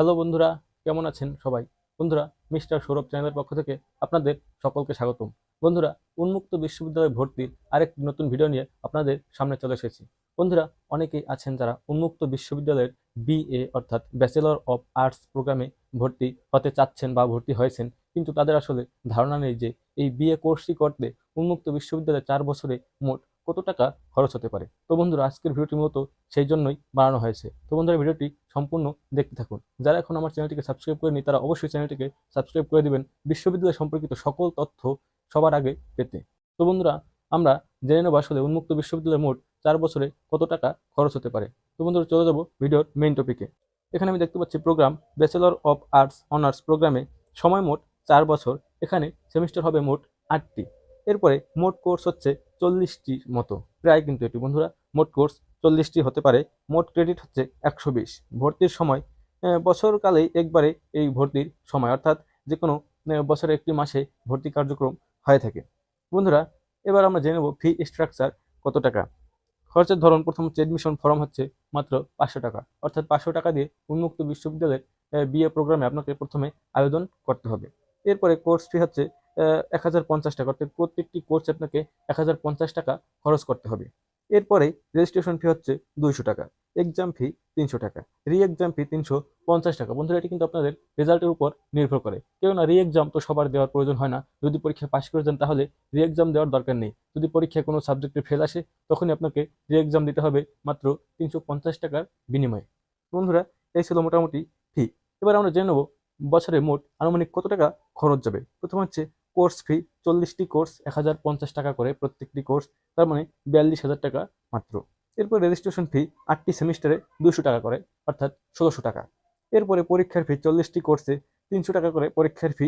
Hello বন্ধুরা, কেমন আছেন সবাই? বন্ধুরা, মিস্টার সৌরভ চ্যানেলের পক্ষ থেকে আপনাদের সকলকে স্বাগতম। বন্ধুরা, উন্মুক্ত বিশ্ববিদ্যালয়ে ভর্তির আরেকটি নতুন ভিডিও নিয়ে আপনাদের সামনে চলে এসেছি। বন্ধুরা, অনেকেই আছেন যারা উন্মুক্ত বিশ্ববিদ্যালয়ের বিএ অর্থাৎ ব্যাচেলর অফ আর্টস প্রোগ্রামে ভর্তি হতে চাচ্ছেন বা ভর্তি হয়েছেন, কিন্তু তাদের আসলে ধারণা নেই যে এই বিএ কোর্সটি করতে উন্মুক্ত বিশ্ববিদ্যালয়ে চার বছরে মোট কত টাকা খরচ হতে পারে? তো বন্ধুরা, আজকের ভিডিওটি মূলত সেই জন্যই বানানো হয়েছে। তো বন্ধুরা, ভিডিওটি সম্পূর্ণ দেখতে থাকুন। যারা এখন আমার চ্যানেলটিকে সাবস্ক্রাইব করেনি তারা অবশ্যই চ্যানেলটিকে সাবস্ক্রাইব করে দিবেন। বিশ্ববিদ্যালয় সম্পর্কিত সকল তথ্য সবার আগে পেতে। তো বন্ধুরা, আমরা জেনে নেব আসলে উন্মুক্ত বিশ্ববিদ্যালয়ের মোট চার বছরে কত টাকা খরচ হতে পারে। তো বন্ধুরা, চলে যাব ভিডিওর মেইন টপিকে এখানে আমি দেখতে পাচ্ছি program bachelor of arts honours প্রোগ্রামে সময় মোট চার বছর। এখানে সেমিস্টার হবে মোট আটটি। এরপরে মোট কোর্স হচ্ছে চল্লিশটি মতো। প্রায় কিন্তু এটি বন্ধুরা মোট কোর্স চল্লিশটি হতে পারে। মোট ক্রেডিট হচ্ছে একশো বিশ। ভর্তির সময় বছরকালেই একবারে এই ভর্তির সময় অর্থাৎ যে কোনো আহ, বছরের একটি মাসে ভর্তি কার্যক্রম হয়ে থাকে। বন্ধুরা এবার আমরা জেনে নেব ফি স্ট্রাকচার কত টাকা। খরচের ধরন প্রথম হচ্ছে এডমিশন ফর্ম হচ্ছে মাত্র পাঁচশো টাকা। অর্থাৎ পাঁচশো টাকা দিয়ে উন্মুক্ত বিশ্ববিদ্যালয়ের বিএ প্রোগ্রামে আপনাকে প্রথমে আবেদন করতে হবে। এরপরে কোর্স ফি হচ্ছে এক হাজার পঞ্চাশ টাকা। অর্থাৎ প্রত্যেকটি কোর্স আপনাকে এক হাজার পঞ্চাশ টাকা খরচ করতে হবে। এরপরে রেজিস্ট্রেশন ফি হচ্ছে দুইশো টাকা এক্সাম ফি তিনশো টাকা রি এক্সাম ফি তিনশো পঞ্চাশ টাকা। বন্ধুরা, এটি কিন্তু আপনাদের রেজাল্টের উপর নির্ভর করে। কেননা রি এক্সাম তো সবার দেওয়ার প্রয়োজন হয় না। যদি পরীক্ষায় পাশ করে যান তাহলে রি এক্সাম দেওয়ার দরকার নেই। যদি পরীক্ষায় কোনো সাবজেক্টে ফেল আসে, তখনই আপনাকে রি এক্সাম দিতে হবে মাত্র তিনশো পঞ্চাশ টাকার বিনিময়ে। বন্ধুরা, এই ছিল মোটামুটি ফি এবার আমরা জেনে নেব বছরে মোট আনুমানিক কত টাকা খরচ যাবে। প্রথম হচ্ছে কোর্স ফি চল্লিশটি কোর্স, এক হাজার পঞ্চাশ টাকা করে প্রত্যেকটি কোর্স, তার মানে বিয়াল্লিশ হাজার টাকা মাত্র। এরপর রেজিস্ট্রেশন ফি আটটি সেমিস্টারে দুশো টাকা করে, অর্থাৎ ষোলোশো টাকা। এরপরে পরীক্ষার ফি চল্লিশটি কোর্সে তিনশো টাকা করে পরীক্ষার ফি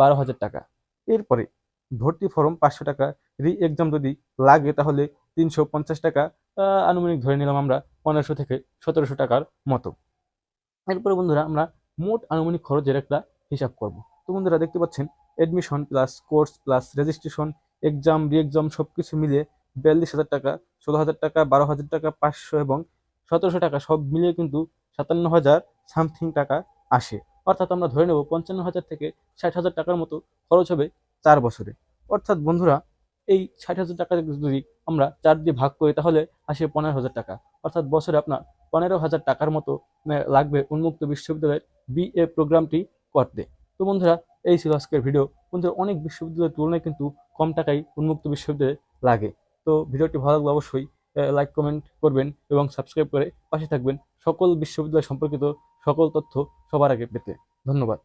বারো হাজার টাকা। এরপরে ভর্তি ফর্ম পাঁচশো টাকা রি এক্সাম যদি লাগে তাহলে তিনশো পঞ্চাশ টাকা আনুমানিক ধরে নিলাম আমরা পনেরোশো থেকে সতেরোশো টাকার মতো। এরপরে বন্ধুরা আমরা মোট আনুমানিক খরচের একটা হিসাব করব। তো বন্ধুরা দেখতে পাচ্ছেন admission plus course plus registration exam re exam সব কিছু মিলিয়ে বিয়াল্লিশ হাজার টাকা, ষোলো হাজার টাকা, বারো হাজার টাকা, পাঁচশো এবং সতেরোশো টাকা সব মিলিয়ে কিন্তু সাতান্ন হাজার সামথিং টাকা আসে। অর্থাৎ আমরা ধরে নেব পঞ্চান্ন হাজার থেকে ষাট হাজার টাকার মতো খরচ হবে চার বছরে। অর্থাৎ বন্ধুরা, এই ষাট হাজার টাকা যদি আমরা চার দিয়ে ভাগ করি, তাহলে আসে পনেরো হাজার টাকা। অর্থাৎ বছরে আপনার পনেরো হাজার টাকার মতো লাগবে উন্মুক্ত বিশ্ববিদ্যালয়ের বিএ প্রোগ্রামটি করতে। তো বন্ধুরা এই ছিল আজকের ভিডিও বন্ধুরা, অনেক বিশ্ববিদ্যালয়ের তুলনায় কিন্তু কম টাকায় উন্মুক্ত বিশ্ববিদ্যালয়ে লাগে। তো ভিডিওটি ভালো লাগলে অবশ্যই লাইক কমেন্ট করবেন এবং সাবস্ক্রাইব করে পাশে থাকবেন সকল বিশ্ববিদ্যালয় সম্পর্কিত সকল তথ্য সবার আগে পেতে। ধন্যবাদ।